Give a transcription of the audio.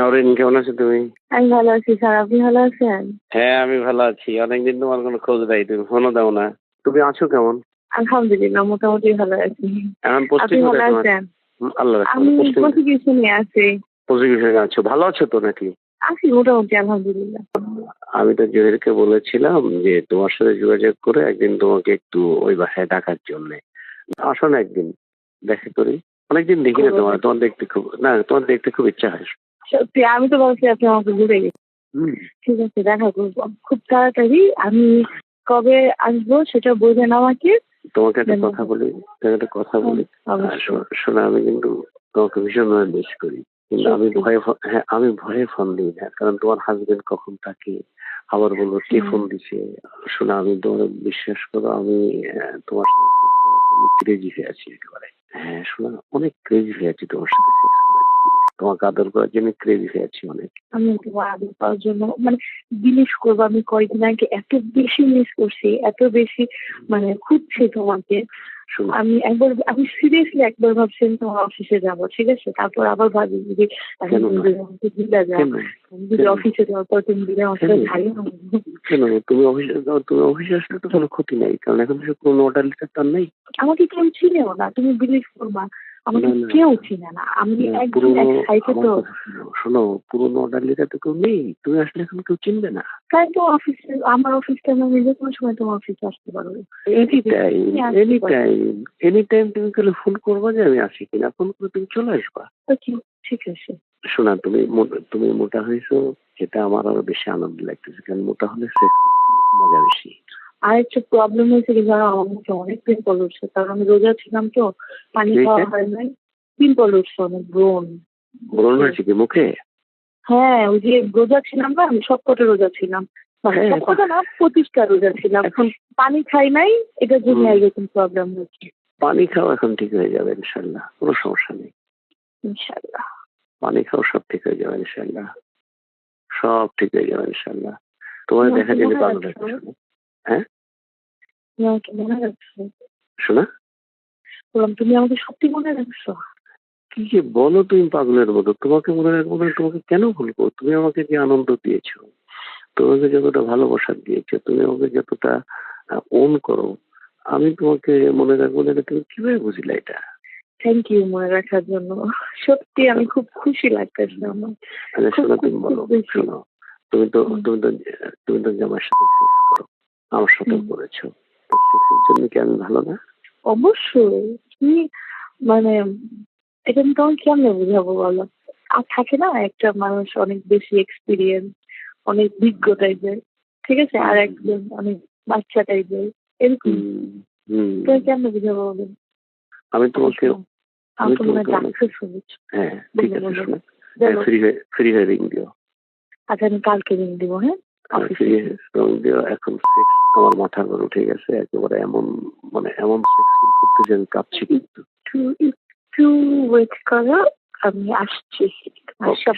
নরেন কেমন আছো তুমি? আমি ভালো আছি স্যার আপনি ভালো আছেন? হ্যাঁ আমি ভালো আছি। অনেকদিন তোমার কোনো খোঁজ নাই তুমি ফোনও দাও না। তুমি আছো কেমন? আলহামদুলিল্লাহ মোটামুটি ভালো আছি। এখন পোস্টিং আপনি ভালো আছেন? আল্লাহ আমি প্রসিকিউশনে আছি। প্রসিকিউশনে আছো ভালো আছো তো নাকি? আছি মোটামুটি আলহামদুলিল্লাহ। আমি তো জহিরকে বলেছিলাম যে তোমার সাথে যোগাযোগ করে একদিন তোমাকে একটু ওই বাসায় ডাকার জন্য। আসো না একদিন দেখা করি। অনেকদিন দেখি না তোমার তোমার দেখতে খুব না তোমার দেখতে খুব ইচ্ছা হয়। সত্যি আমি তো ভাবছি আপনি আমাকে ঘুরে গেছেন। ঠিক আছে দেখা করব। খুব তাড়াতাড়ি আমি কবে আসব সেটা বোঝেন আমাকে। তোমাকে একটা কথা বলি তোমাকে একটা কথা বলি। অবশ্যই। শো- শোনো আমি কিন্তু তোমাকে ভীষণভাবে মিস করি। কিন্তু আমি ভয়ে হ্যাঁ আমি ভয়ে ফোন দিই না কারণ তোমার হাজবেন্ড কখন থাকে আবার বলব কে ফোন দিছে? শোনো আমি তোমার বিশ্বাস করো আমি তোমার সাথে ক্রেজি হয়ে আছি একেবারে। হ্যাঁ শোনো অনেক ক্রেজি হয়ে আছি তোমার সাথে তোমাকে আদর করার জন্য ক্রেজি হয়ে আছি অনেক। আমি তোমার আদর পাওয়ার জন্য মানে বিলিশ করব আমি কয়েকদিন আগে, এত বেশি মিস করছি, এত বেশি মানে খুঁজছি তোমাকে। আমি একবার আমি সিরিয়াসলি একবার ভাবছিলাম তোমার অফিসে যাব ঠিক আছে? তারপর আবার ভাবি যে এখন দিলা যদি অফিসে যাওয়ার পর তুমি দিলে আমার সাথে কেন? ভালো কেন? তুমি অফিসে যাও তুমি অফিসে আসলে তো কোনো ক্ষতি নাই কারণ এখন তো কোনো অর্ডার লিটার তার নেই। আমাকে কেউ চিনেও না তুমি বিলিভ করবা। আমাকে। কেউ চিনে না। আমি একদম এক্সাইটেড তো শোনো, শোনো পুরোনো অর্ডার লিটার তো কেউ নেই। তুমি আসলে এখন কেউ চিনবে না। তাই তো অফিসে আমার অফিসটা আমি যে কোনো সময় তোমার অফিসে আসতে পারব। Any time any time any time তুমি খালি ফোন করবা যে আমি আসি কিনা? ফোন করে তুমি চলে আসবা। ঠিক আছে। শোনা তুমি তুমি মোটা হয়েছো আমার আরও বেশি আনন্দ লাগতেছে কারণ মোটা হলে সেক্স মজা বেশি। আর একটা প্রবলেম হয়েছে কি জানো আমার অনেক পিম্পল উঠছে কারণ আমি রোজা ছিলাম তো পানি? খাওয়া হয় নাই। পিম্পল উঠছে অনেক ব্রণ। ব্রণ হয়েছে কি মুখে? হ্যাঁ ওই যে রোজা ছিলাম না আমি সবকটা রোজা ছিলাম। মানে হ্যাঁ, সবকটা না পঁচিশটা রোজা ছিলাম। এখন পানি খাই নাই এটার জন্য এরকম প্রবলেম হচ্ছে। পানি খাওয়া এখন ঠিক হয়ে যাবে ইনশাল্লাহ কোনো সমস্যা নেই। ইনশাল্লাহ। পানি খাওয়া সব ঠিক হয়ে যাবে ইনশাল্লাহ। সব ঠিক হয়ে যাবে ইনশাল্লাহ। তোমার দেখা আমাকে শোনা। বললাম তুমি আমাকে সত্যি মনে রাখছো। কি যে বলো তুমি পাগলের মতো তোমাকে মনে রাখব না তোমাকে কেন ভুলবো? তুমি আমাকে যে আনন্দ দিয়েছ তোমাকে যতটা ভালোবাসা দিয়েছ তুমি আমাকে যতটা ওন করো। আমি তোমাকে মনে রাখব না তুমি কীভাবে বুঝলে এটা? থ্যাংক ইউ মনে রাখার জন্য। সত্যি আমি খুব খুশি লাগতেছে আমার। মানে শোনো তুমি বলো শোনো তুমি তো তুমি তো তুমি তো জামার সাথে সেক্স করো আমার সাথে করেছ। সেক্সের জন্য কি আমি ভালো না? অবশ্যই। তুমি মানে এটা আমি তোমাকে কেমনে বুঝাবো বলো? আর থাকে না একটা মানুষ অনেক বেশি এক্সপিরিয়েন্স অনেক বিজ্ঞ টাইপের ঠিক আছে? আর একজন অনেক বাচ্চা টাইপের এরকম। তুমি কেমনে বুঝাবো বলো? আমি তোমাকে আমি মনে হয় তোমাকে অনেক- ডাকতে হ্যাঁ ঠিক আছে শোনো। ফ্রি হয়ে ফ্রি হয়ে রিং দিও। আচ্ছা আমি কালকে রিং দিব হ্যাঁ? দিও। এখন সেক্স আমার মাথার উপর উঠে গেছে একেবারে এমন মানে এমন সেক্স করতে যে আমি কাঁপছি কিন্তু। একটু ওয়েট করো আমি আসছি। আশা